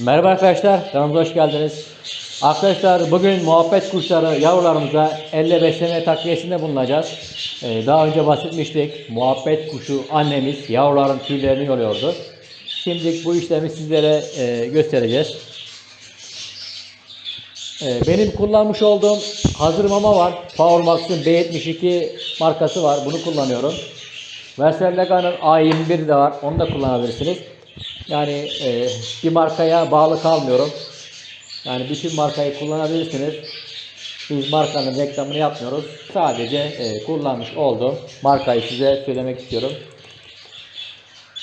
Merhaba arkadaşlar, kanalımıza hoş geldiniz. Arkadaşlar bugün muhabbet kuşları yavrularımıza elle besleme takviyesinde bulunacağız. Ee, daha önce bahsetmiştik. Muhabbet kuşu annemiz yavruların tüylerini yoluyordu. Şimdi bu işlemi sizlere e, göstereceğiz. Ee, benim kullanmış olduğum hazır mama var. Powermax'ın B72 markası var. Bunu kullanıyorum. Versel Lega'nın A21 de var. Onu da kullanabilirsiniz. Yani e, bir markaya bağlı kalmıyorum. Yani bütün markayı kullanabilirsiniz. Biz markanın reklamını yapmıyoruz. Sadece e, kullanmış olduğum markayı size söylemek istiyorum.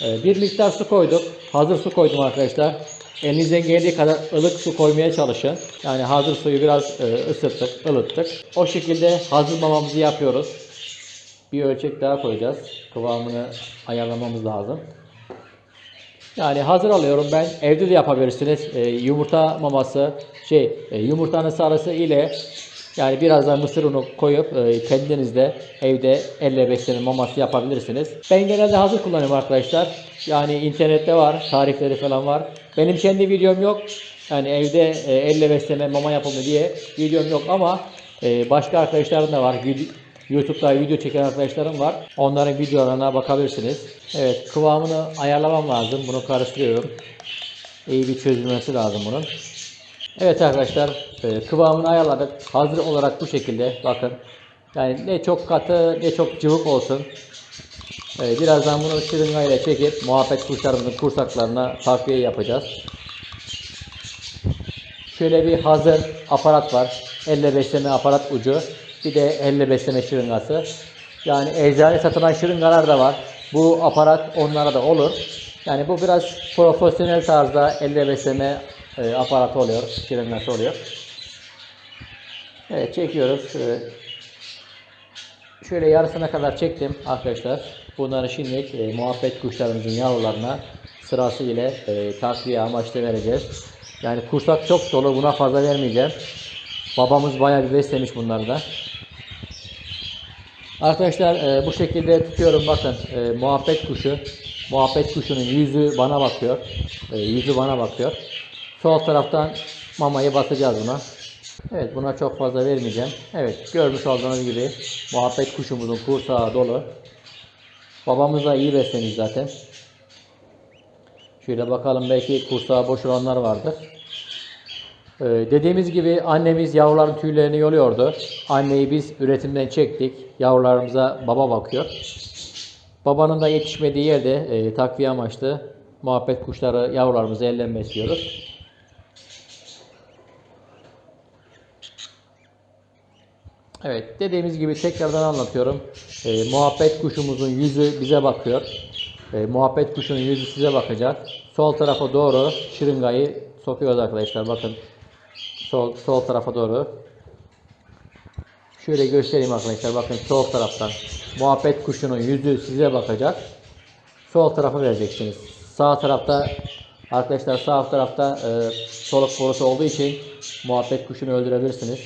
E, bir miktar su koyduk. Hazır su koydum arkadaşlar. Elinizden geldiği kadar ılık su koymaya çalışın. Yani hazır suyu biraz e, ısıttık, ılıttık. O şekilde hazır mamamızı yapıyoruz. Bir ölçek daha koyacağız. Kıvamını ayarlamamız lazım. Yani hazır alıyorum ben. Evde de yapabilirsiniz. Ee, yumurta maması, şey, e, yumurtanın sarısı ile yani biraz da mısır unu koyup e, kendiniz de evde elle besleme maması yapabilirsiniz. Ben genelde hazır kullanıyorum arkadaşlar. Yani internette var, tarifleri falan var. Benim kendi videom yok. Yani evde e, elle besleme mama yapımı diye videom yok ama e, başka arkadaşlarım da var. YouTube'da video çeken arkadaşlarım var. Onların videolarına bakabilirsiniz. Evet kıvamını ayarlamam lazım. Bunu karıştırıyorum. İyi bir çözülmesi lazım bunun. Evet arkadaşlar e, kıvamını ayarladık. Hazır olarak bu şekilde bakın. Yani ne çok katı ne çok cıvık olsun. E, birazdan bunu şırıngayla çekip muhabbet kuşlarımızın kursaklarına takviye yapacağız. Şöyle bir hazır aparat var. Elle besleme aparat ucu. Bir de elle besleme şırıngası. Yani eczane satılan şırıngalar da var. Bu aparat onlara da olur. Yani bu biraz profesyonel tarzda elle besleme e, aparatı oluyor. Şırıngası oluyor. Evet çekiyoruz. Ee, Şöyle yarısına kadar çektim arkadaşlar. Bunları şimdi e, muhabbet kuşlarımızın yavrularına sırası ile e, takviye amaçlı vereceğiz. Yani kursak çok dolu buna fazla vermeyeceğim. Babamız bayağı bir beslemiş bunları da. Arkadaşlar e, bu şekilde tutuyorum bakın e, muhabbet kuşu. Muhabbet kuşunun yüzü bana bakıyor. E, yüzü bana bakıyor. Sol taraftan mamayı basacağız buna. Evet buna çok fazla vermeyeceğim. Evet görmüş olduğunuz gibi muhabbet kuşumuzun kursağı dolu. Babamız da iyi beslemiş zaten. Şöyle bakalım belki kursağı boş olanlar vardır. Ee, dediğimiz gibi annemiz yavruların tüylerini yoluyordu. Anneyi biz üretimden çektik. Yavrularımıza baba bakıyor. Babanın da yetişmediği yerde e, takviye amaçlı muhabbet kuşları yavrularımızı elden besliyoruz. Evet dediğimiz gibi tekrardan anlatıyorum. E, muhabbet kuşumuzun yüzü bize bakıyor. E, muhabbet kuşunun yüzü size bakacak. Sol tarafa doğru şırıngayı sokuyoruz arkadaşlar. Bakın sol, sol tarafa doğru. Şöyle göstereyim arkadaşlar. Bakın sol taraftan. Muhabbet kuşunun yüzü size bakacak. Sol tarafa vereceksiniz. Sağ tarafta arkadaşlar sağ tarafta e, soluk borusu olduğu için muhabbet kuşunu öldürebilirsiniz.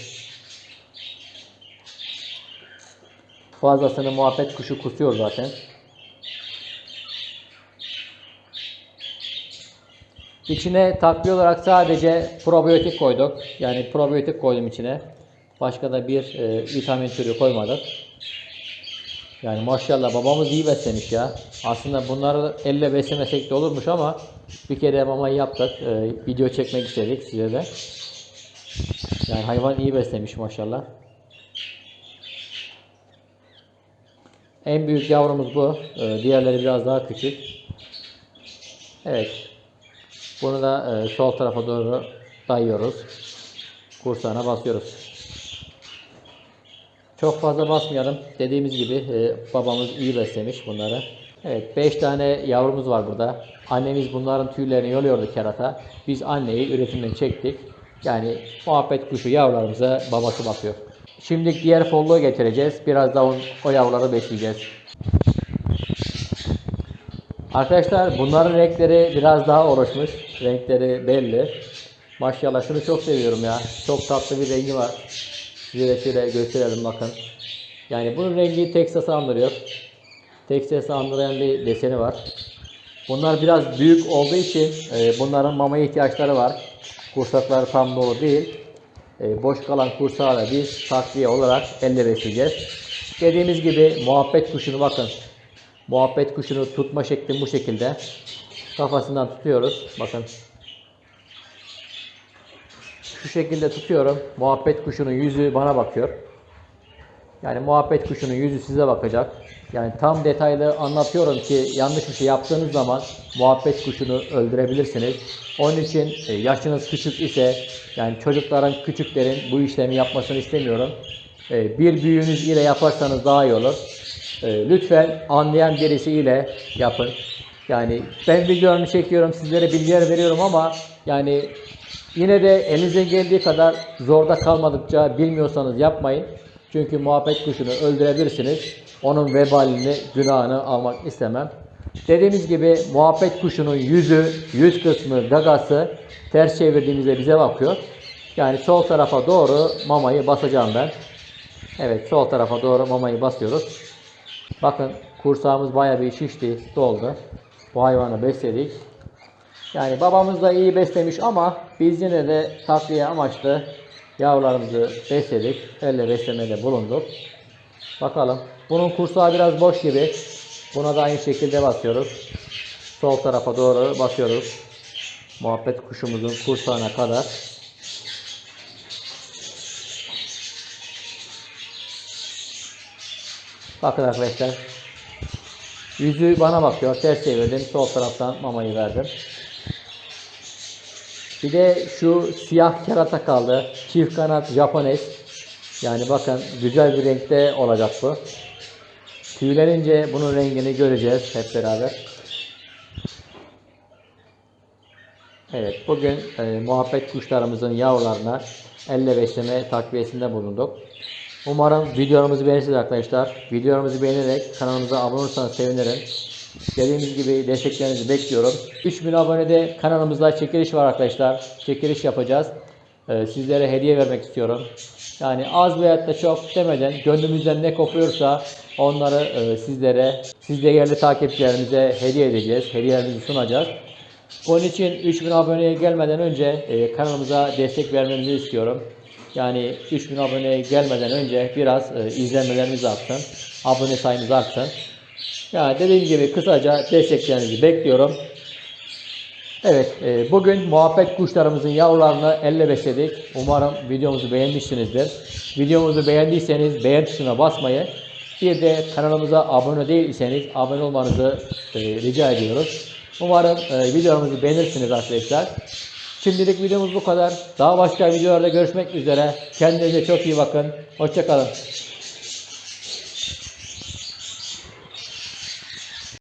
Fazlasını muhabbet kuşu kusuyor zaten. İçine takviye olarak sadece probiyotik koyduk. Yani probiyotik koydum içine. Başka da bir e, vitamin türü koymadık. Yani maşallah babamız iyi beslemiş ya. Aslında bunları elle beslemesek de olurmuş ama bir kere mamayı yaptık. E, video çekmek istedik size de. Yani hayvan iyi beslemiş maşallah. En büyük yavrumuz bu. Ee, diğerleri biraz daha küçük. Evet. Bunu da e, sol tarafa doğru dayıyoruz. Kursağına basıyoruz. Çok fazla basmayalım. Dediğimiz gibi e, babamız iyi beslemiş bunları. Evet 5 tane yavrumuz var burada. Annemiz bunların tüylerini yoluyordu kerata. Biz anneyi üretimden çektik. Yani muhabbet kuşu yavrularımıza babası bakıyor. Şimdi diğer folluğu getireceğiz. Biraz da o, o yavruları besleyeceğiz. Arkadaşlar bunların renkleri biraz daha oluşmuş. Renkleri belli. Maşallah şunu çok seviyorum ya. Çok tatlı bir rengi var. Size de şöyle gösterelim bakın. Yani bunun rengi Texas'ı andırıyor. Texas'ı andıran bir deseni var. Bunlar biraz büyük olduğu için e, bunların mamaya ihtiyaçları var. Kursakları tam dolu değil. E, boş kalan kursağı da biz takviye olarak elle besleyeceğiz. Dediğimiz gibi muhabbet kuşunu bakın. Muhabbet kuşunu tutma şekli bu şekilde. Kafasından tutuyoruz. Bakın. Şu şekilde tutuyorum. Muhabbet kuşunun yüzü bana bakıyor. Yani muhabbet kuşunun yüzü size bakacak. Yani tam detaylı anlatıyorum ki yanlış bir şey yaptığınız zaman muhabbet kuşunu öldürebilirsiniz. Onun için e, yaşınız küçük ise yani çocukların küçüklerin bu işlemi yapmasını istemiyorum. E, Bir büyüğünüz ile yaparsanız daha iyi olur. E, Lütfen anlayan birisi ile yapın. Yani ben videolarını çekiyorum, sizlere bilgiler veriyorum ama yani Yine de elinize geldiği kadar zorda kalmadıkça bilmiyorsanız yapmayın. Çünkü muhabbet kuşunu öldürebilirsiniz. Onun vebalini, günahını almak istemem. Dediğimiz gibi muhabbet kuşunun yüzü, yüz kısmı, gagası ters çevirdiğimizde bize bakıyor. Yani sol tarafa doğru mamayı basacağım ben. Evet sol tarafa doğru mamayı basıyoruz. Bakın kursağımız bayağı bir şişti, doldu. Bu hayvanı besledik. Yani babamız da iyi beslemiş ama biz yine de takviye amaçlı yavrularımızı besledik. Elle beslemede bulunduk. Bakalım. Bunun kursağı biraz boş gibi. Buna da aynı şekilde basıyoruz. Sol tarafa doğru basıyoruz. Muhabbet kuşumuzun kursağına kadar. Bakın arkadaşlar. Yüzü bana bakıyor. Ters çevirdim. Sol taraftan mamayı verdim. Bir de şu siyah kerata kaldı. Çift kanat Japones. Yani bakın güzel bir renkte olacak bu. Tüylenince bunun rengini göreceğiz hep beraber. Evet bugün e, muhabbet kuşlarımızın yavrularına elle besleme takviyesinde bulunduk. Umarım videomuzu beğenirsiniz arkadaşlar. Videomuzu beğenerek kanalımıza abone olursanız sevinirim. Dediğimiz gibi desteklerinizi bekliyorum. 3000 abonede kanalımızda çekiliş var arkadaşlar. Çekiliş yapacağız. Ee, sizlere hediye vermek istiyorum. Yani az veya da çok demeden gönlümüzden ne kopuyorsa onları e, sizlere, siz değerli takipçilerimize hediye edeceğiz. Hediyelerimizi sunacağız. Onun için 3000 aboneye gelmeden önce e, kanalımıza destek vermenizi istiyorum. Yani 3000 aboneye gelmeden önce biraz e, izlenmelerimiz artsın. Abone sayımız artsın. Yani dediğim gibi kısaca desteklerinizi bekliyorum. Evet, e, bugün muhabbet kuşlarımızın yavrularını elle besledik. Umarım videomuzu beğenmişsinizdir. Videomuzu beğendiyseniz beğen tuşuna basmayı, bir de kanalımıza abone değilseniz abone olmanızı e, rica ediyoruz. Umarım e, videomuzu beğenirsiniz arkadaşlar. Şimdilik videomuz bu kadar. Daha başka videolarda görüşmek üzere. Kendinize çok iyi bakın. Hoşçakalın.